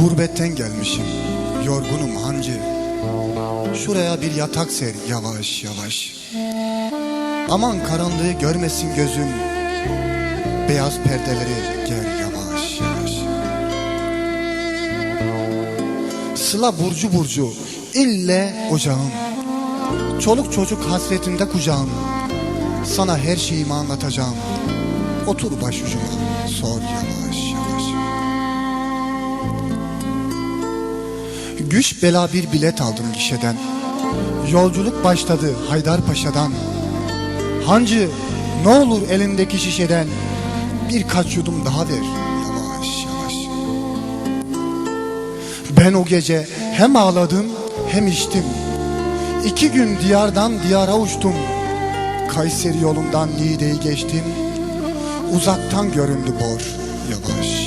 Gurbetten gelmişim, yorgunum hancı. Şuraya bir yatak ser yavaş yavaş. Aman karanlığı görmesin gözüm. Beyaz perdeleri ger yavaş yavaş. Sıla burcu burcu, ille ocağım. Çoluk çocuk hasretinde kucağım. Sana her şeyimi anlatacağım. Otur başucuma, sor yavaş Güç bela bir bilet aldım gişeden. Yolculuk başladı Haydarpaşa'dan. Hancı ne olur elindeki şişeden birkaç yudum daha ver yavaş yavaş. Ben o gece hem ağladım hem içtim. İki gün diyardan diyara uçtum. Kayseri yolundan Niğde'yi geçtim. Uzaktan göründü bor yavaş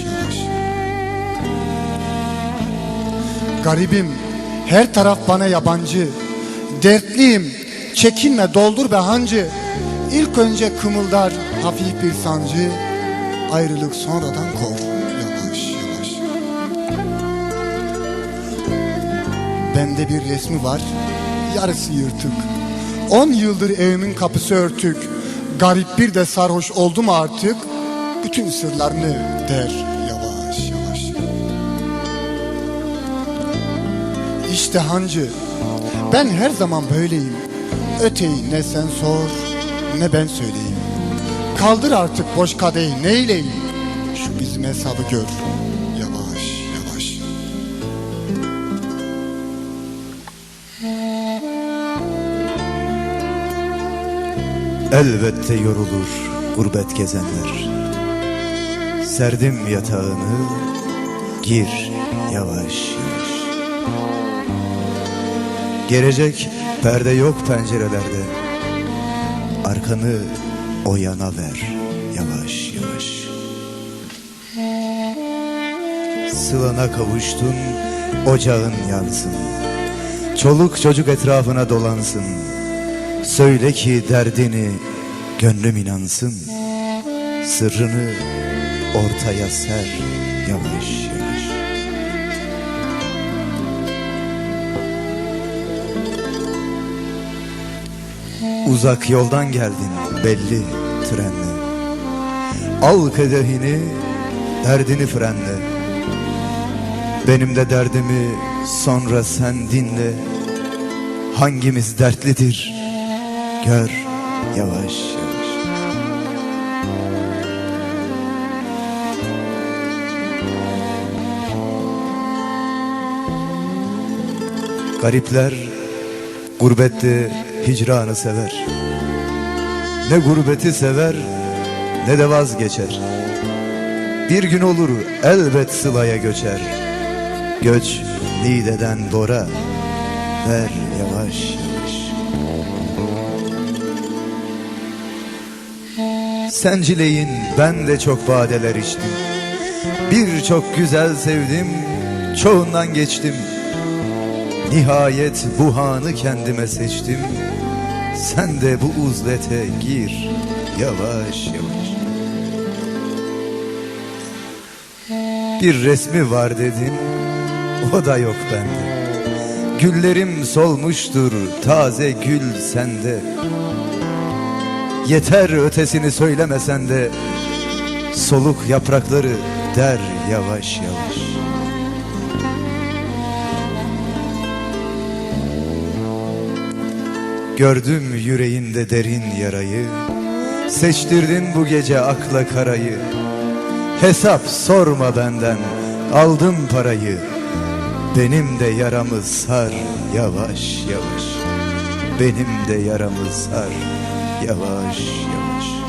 Garibim, her taraf bana yabancı. Dertliyim, çekinme doldur be hancı. İlk önce kımıldar hafif bir sancı. Ayrılık sonradan kor yavaş yavaş. Bende bir resmi var, yarısı yırtık. On yıldır evimin kapısı örtük. Garip bir de sarhoş oldum artık. Bütün sırlarını der İşte hancı, ben her zaman böyleyim. Öteyi ne sen sor, ne ben söyleyeyim. Kaldır artık boş kadehi neyleyim? Şu bizim hesabı gör, yavaş yavaş. Elbette yorulur gurbet gezenler Serdim yatağını Gir yavaş yavaş Gelecek perde yok pencerelerde. Arkanı o yana ver yavaş yavaş. Sılana kavuştun ocağın yansın. Çoluk çocuk etrafına dolansın. Söyle ki derdini gönlüm inansın. Sırrını ortaya ser yavaş yavaş Uzak yoldan geldin belli trenle. Al kadehini derdini frenle. Benim de derdimi sonra sen dinle. Hangimiz dertlidir gör yavaş yavaş. Garipler gurbette hicranı sever. Ne gurbeti sever ne de vazgeçer. Bir gün olur elbet sılaya göçer. Göç Niğde'den Bora Ver yavaş yavaş. Sencileyin ben de çok badeler içtim. Birçok güzel sevdim Çoğundan geçtim. Nihayet bu hanı kendime seçtim Sen de bu uzlete gir. Yavaş yavaş. Bir resmi var dedim O da yok bende. Güllerim solmuştur taze gül sende. Yeter ötesini söylemesen de Soluk yaprakları der yavaş yavaş Gördüm yüreğinde derin yarayı Seçtirdin bu gece akla karayı. Hesap sorma benden aldım parayı. Benim de yaramı sar yavaş yavaş. Benim de yaramı sar yavaş yavaş